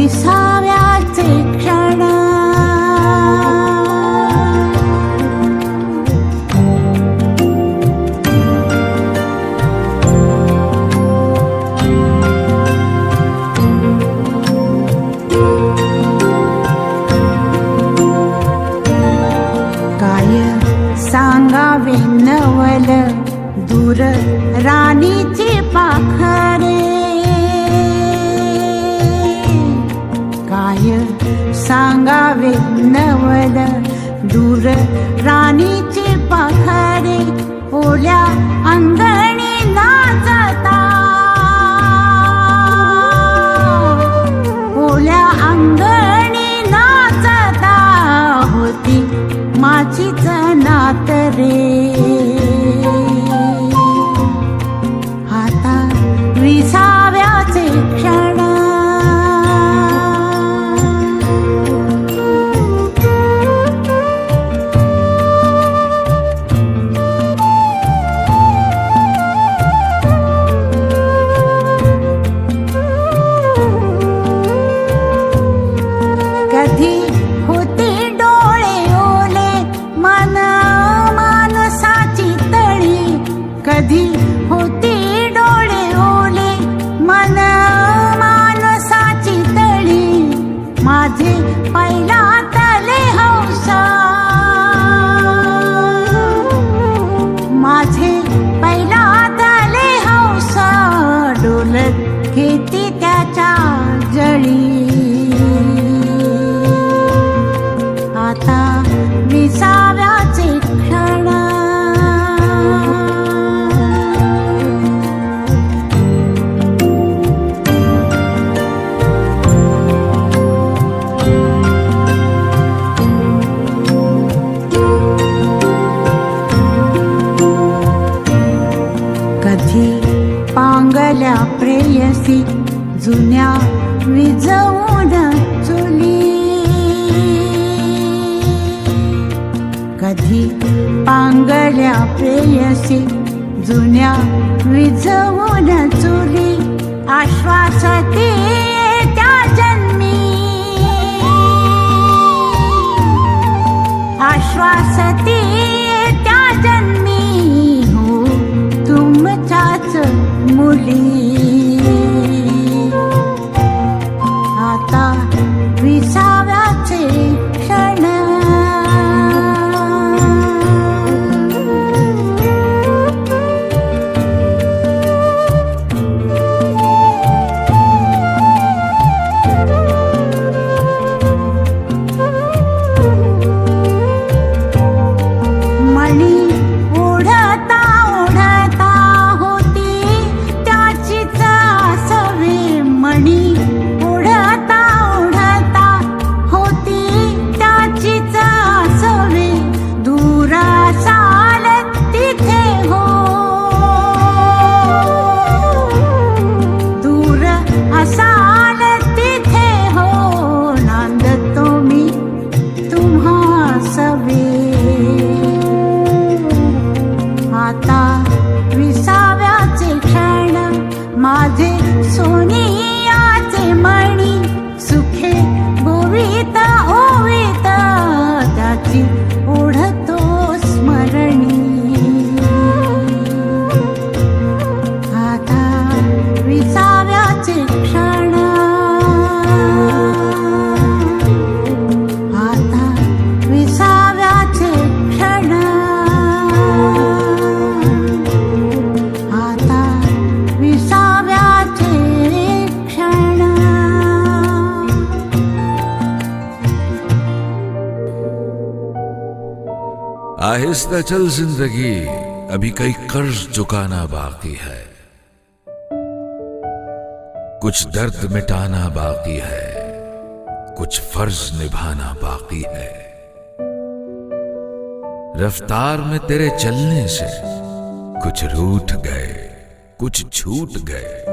위상 दूर राणीचे पाखारे ओल्या अंगण कधी होती डोळे ओले? मन मानसाची तळी माझे पहिला कळसी जुन्या विजवून चुली. कधी पांगळ्या प्रेयसी जुन्या विजवून चुली. आश्वासती त्या जन्मी. आश्वासती மணி आहिस्ता चल ज़िंदगी, अभी कई कर्ज चुकाना बाकी है। कुछ दर्द मिटाना बाकी है, कुछ फ़र्ज़ निभाना बाकी है। रफ्तार में तेरे चलने से कुछ रूठ गए, कुछ छूट गए।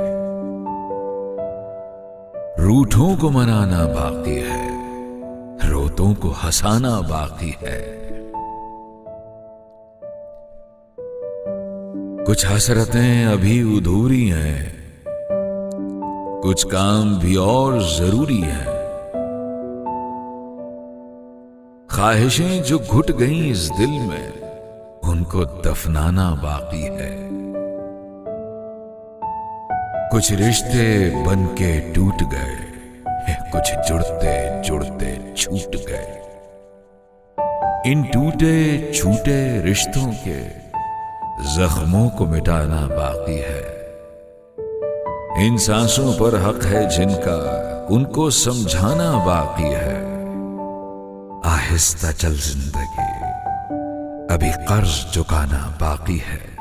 रूठों को मनाना बाकी है, रोतों को हंसाना बाकी है। कुछ हसरतें अभी अधूरी हैं। कुछ काम भी और ज़रूरी हैं। ख्वाहिशें जो घुट गईं इस दिल में, उनको दफनाना बाकी है। कुछ रिश्ते बन के टूट गए, कुछ जुड़ते जुड़ते छूट गए। इन टूटे छूटे रिश्तों के जख्मों को मिटाना बाकी है। इन सांसों पर हक है जिनका, उनको समझाना बाकी है। आहिस्ता चल ज़िंदगी, अभी कर्ज चुकाना बाकी है।